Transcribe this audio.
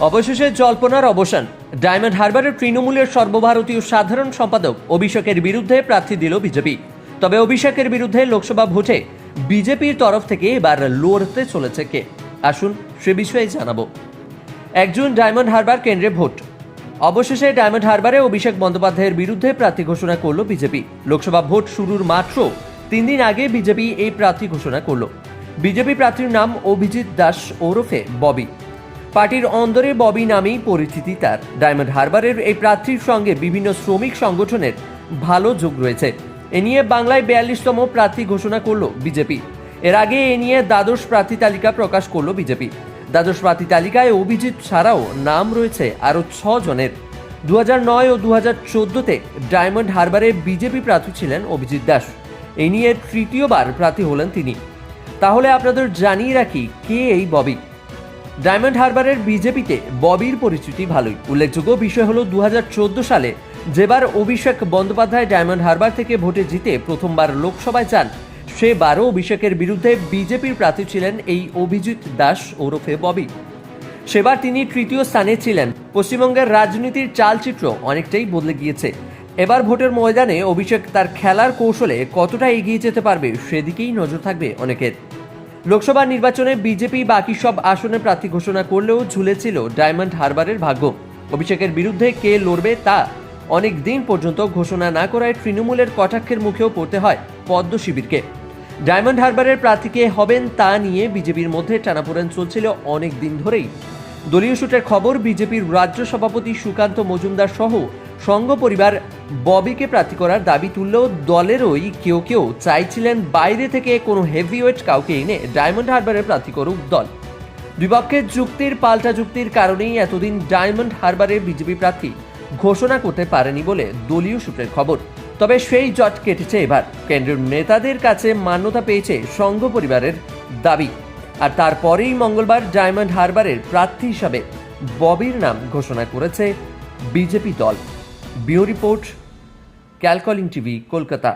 অবশেষে জল্পনার অবসান। ডায়মন্ড হারবারের তৃণমূলের সর্বভারতীয় সাধারণ সম্পাদক অভিষেকের বিরুদ্ধে প্রার্থী দিল বিজেপি। তবে অভিষেকের বিরুদ্ধে লোকসভা ভোটে বিজেপির তরফ থেকে এবার লড়তে চলেছে কে? আসুন সে বিষয়ে জানাব। একজন ডায়মন্ড হারবার কেন্দ্রে ভোট। অবশেষে ডায়মন্ড হারবারে অভিষেক বন্দ্যোপাধ্যায়ের বিরুদ্ধে প্রার্থী ঘোষণা করল বিজেপি। লোকসভা ভোট শুরুর মাত্র তিন দিন আগে বিজেপি এই প্রার্থী ঘোষণা করল। বিজেপি প্রার্থীর নাম অভিজিৎ দাস ওরফে ববি। পার্টির অন্দরে ববি নামেই পরিচিতি তার। ডায়মন্ড হারবারের এই প্রার্থীর সঙ্গে বিভিন্ন শ্রমিক সংগঠনের ভালো যোগ রয়েছে। এ নিয়ে বাংলায় বিয়াল্লিশতম প্রার্থী ঘোষণা করল বিজেপি। এর আগে এ নিয়ে দ্বাদশ প্রার্থী তালিকা প্রকাশ করল বিজেপি। দ্বাদশ প্রার্থী তালিকায় অভিজিৎ ছাড়াও নাম রয়েছে আরও ছ জনের দু নয় ও দু হাজার চোদ্দোতে ডায়মন্ড হারবারে বিজেপি প্রার্থী ছিলেন অভিজিৎ দাস। এ নিয়ে তৃতীয়বার প্রার্থী হলেন তিনি। তাহলে আপনাদের জানিয়ে রাখি, কে এই ববি? ডায়মন্ড হারবারের বিজেপিতে ববির পরিচিতি ভালোই। উল্লেখযোগ্য বিষয় হলো চোদ্দ সালে যেবার অভিষেক বন্দ্যোপাধ্যায় ডায়মন্ড হারবার থেকে ভোটে জিতে প্রথমবার লোকসভায় যান সেবারও অভিষেকের বিরুদ্ধে বিজেপির প্রার্থী ছিলেন এই অভিজিৎ দাস ওরফে ববি। সেবার তিনি তৃতীয় স্থানে ছিলেন। পশ্চিমবঙ্গের রাজনীতির চালচিত্র অনেকটাই বদলে গিয়েছে। এবার ভোটের ময়দানে অভিষেক তার খেলার কৌশলে কতটা এগিয়ে যেতে পারবে সেদিকেই নজর থাকবে অনেকের। লোকসভা নির্বাচনে বিজেপি বাকি সব আসনে প্রার্থী ঘোষণা করলেও ঝুলেছিল ডায়মন্ড হারবারের ভাগ্য। অভিষেকের বিরুদ্ধে কে লড়বে তা অনেক দিন পর্যন্ত ঘোষণা না করায় তৃণমূলের কটাক্ষের মুখেও পড়তে হয় পদ্ম শিবিরকে। ডায়মন্ড হারবারের প্রার্থী কে হবেন তা নিয়ে বিজেপির মধ্যে টানাপোড়েন চলছিল অনেক দিন ধরেই। দলীয় সূত্রের খবর, বিজেপির রাজ্য সভাপতি সুকান্ত মজুমদার সহ সংঘ পরিবার ববিকে প্রার্থী করার দাবি তুললেও দলেরই কেউ কেউ চাইছিলেন বাইরে থেকে কোনো হেভিওয়েট কাউকে এনে ডায়মন্ড হারবারের প্রার্থী করুক দল। দুই পক্ষের যুক্তির পাল্টা যুক্তির কারণেই এতদিন ডায়মন্ড হারবারের বিজেপি প্রার্থী ঘোষণা করতে পারেনি বলে দলীয় সূত্রের খবর। তবে সেই জট কেটেছে এবার। কেন্দ্রীয় নেতাদের কাছে মান্যতা পেয়েছে সংঘ পরিবারের দাবি। আর তারপরেই মঙ্গলবার ডায়মন্ড হারবারের প্রার্থী হিসাবে ববির নাম ঘোষণা করেছে বিজেপি দল। Bio report ক্যালকলিং TV Kolkata